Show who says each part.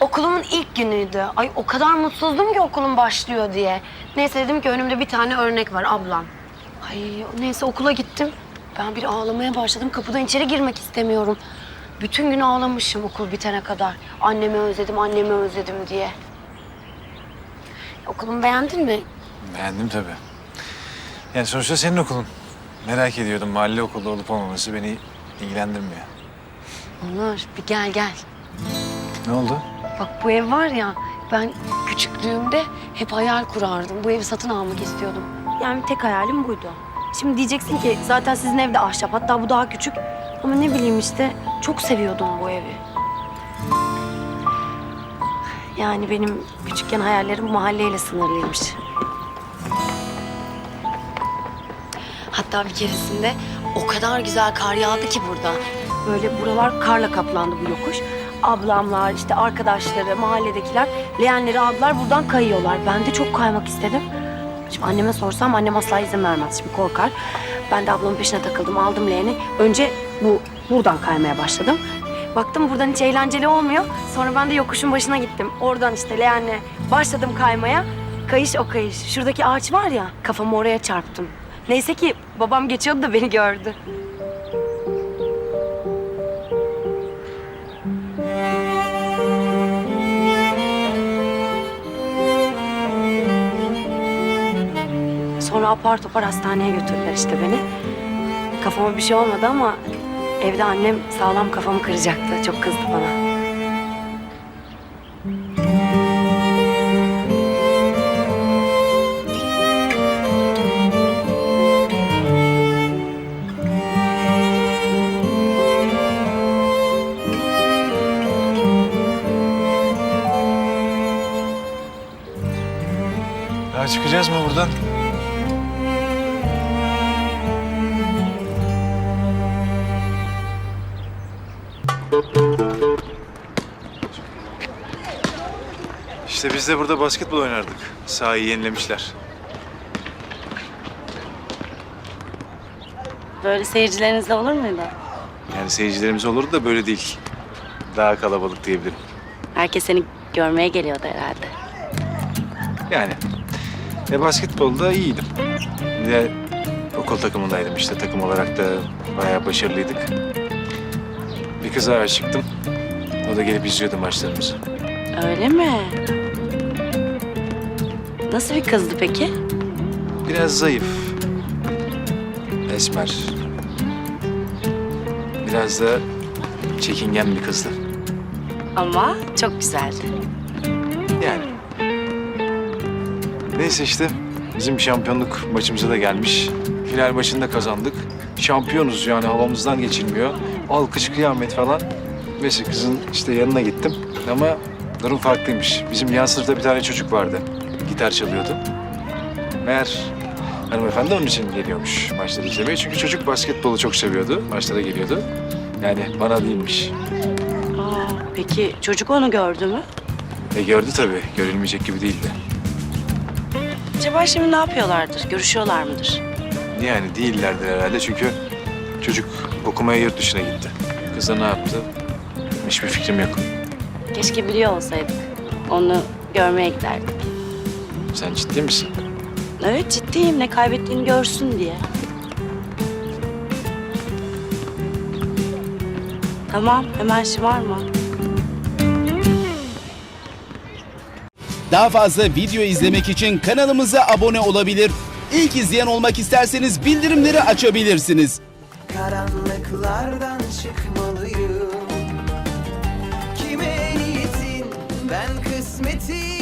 Speaker 1: Okulumun ilk günüydü. Ay o kadar mutsuzdum ki okulum başlıyor diye. Neyse dedim ki önümde bir tane örnek var ablam. Ay neyse okula gittim. Ben bir ağlamaya başladım. Kapıdan içeri girmek istemiyorum. Bütün gün ağlamışım okul bitene kadar. Annemi özledim, annemi özledim diye. Okulumu beğendin mi?
Speaker 2: Beğendim tabii. Yani sonuçta senin okulun. Merak ediyordum mahalle okulu olup olmaması beni ilgilendirmiyor.
Speaker 1: Onur bir gel gel.
Speaker 2: Ne oldu?
Speaker 1: Bak bu ev var ya ben küçüklüğümde hep hayal kurardım. Bu evi satın almak istiyordum. Yani tek hayalim buydu. Şimdi diyeceksin ki zaten sizin evde ahşap hatta bu daha küçük. Ama ne bileyim işte çok seviyordum bu evi. Yani benim küçükken hayallerim mahalleyle sınırlıymış. Hatta bir keresinde o kadar güzel kar yağdı ki burada. Böyle buralar karla kaplandı bu yokuş. Ablamlar, işte arkadaşları, mahalledekiler leğenleri aldılar buradan kayıyorlar. Ben de çok kaymak istedim. Şimdi anneme sorsam annem asla izin vermez. Şimdi korkar. Ben de ablamın peşine takıldım, aldım leğeni. Önce bu buradan kaymaya başladım. Baktım buradan hiç eğlenceli olmuyor. Sonra ben de yokuşun başına gittim. Oradan işte leğenle başladım kaymaya. Kayış o kayış. Şuradaki ağaç var ya, kafamı oraya çarptım. Neyse ki babam geçiyordu da beni gördü. Sonra apar topar hastaneye götürdüler işte beni. Kafama bir şey olmadı ama evde annem sağlam kafamı kıracaktı. Çok kızdı bana.
Speaker 2: Daha çıkacağız mı buradan? İşte biz de burada basketbol oynardık. Sahayı yenilemişler.
Speaker 3: Böyle seyircileriniz de olur muydu?
Speaker 2: Yani seyircilerimiz olurdu da böyle değil. Daha kalabalık diyebilirim.
Speaker 3: Herkes seni görmeye geliyordu herhalde.
Speaker 2: Yani. E basketbolda iyiydim. Bir de okul takımındaydım işte. Takım olarak da bayağı başarılıydık. Kıza aşıktım. O da gelip izliyordu maçlarımızı.
Speaker 3: Öyle mi? Nasıl bir kızdı peki?
Speaker 2: Biraz zayıf. Esmer. Biraz da çekingen bir kızdı.
Speaker 3: Ama çok güzeldi.
Speaker 2: Yani. Neyse işte bizim şampiyonluk maçımıza da gelmiş. Final maçında kazandık. Şampiyonuz yani havamızdan geçilmiyor. Alkış kıyamet falan. Neyse kızın işte yanına gittim ama durum farklıymış. Bizim yan sınıfta bir tane çocuk vardı. Gitar çalıyordu. Meğer hanımefendi onun için geliyormuş maçları izlemeye. Çünkü çocuk basketbolu çok seviyordu. Maçlara geliyordu. Yani bana değilmiş.
Speaker 3: Aa, peki çocuk onu gördü mü?
Speaker 2: E gördü tabii. Görülmeyecek gibi değildi.
Speaker 3: Acaba şimdi ne yapıyorlardır? Görüşüyorlar mıdır?
Speaker 2: Yani değillerdir herhalde çünkü çocuk okumaya yurt dışına gitti. Kız da ne yaptı? Hiçbir fikrim yok.
Speaker 3: Keşke biliyor olsaydık. Onu görmeye giderdik.
Speaker 2: Sen ciddi misin?
Speaker 3: Evet ciddiyim. Ne kaybettiğini görsün diye. Tamam hemen şımarma.
Speaker 4: Daha fazla video izlemek için kanalımıza abone olabilir. İlk izleyen olmak isterseniz bildirimleri açabilirsiniz.
Speaker 5: Karanlıklardan çıkmalıyım. Kime niyetin? Ben olmalıyım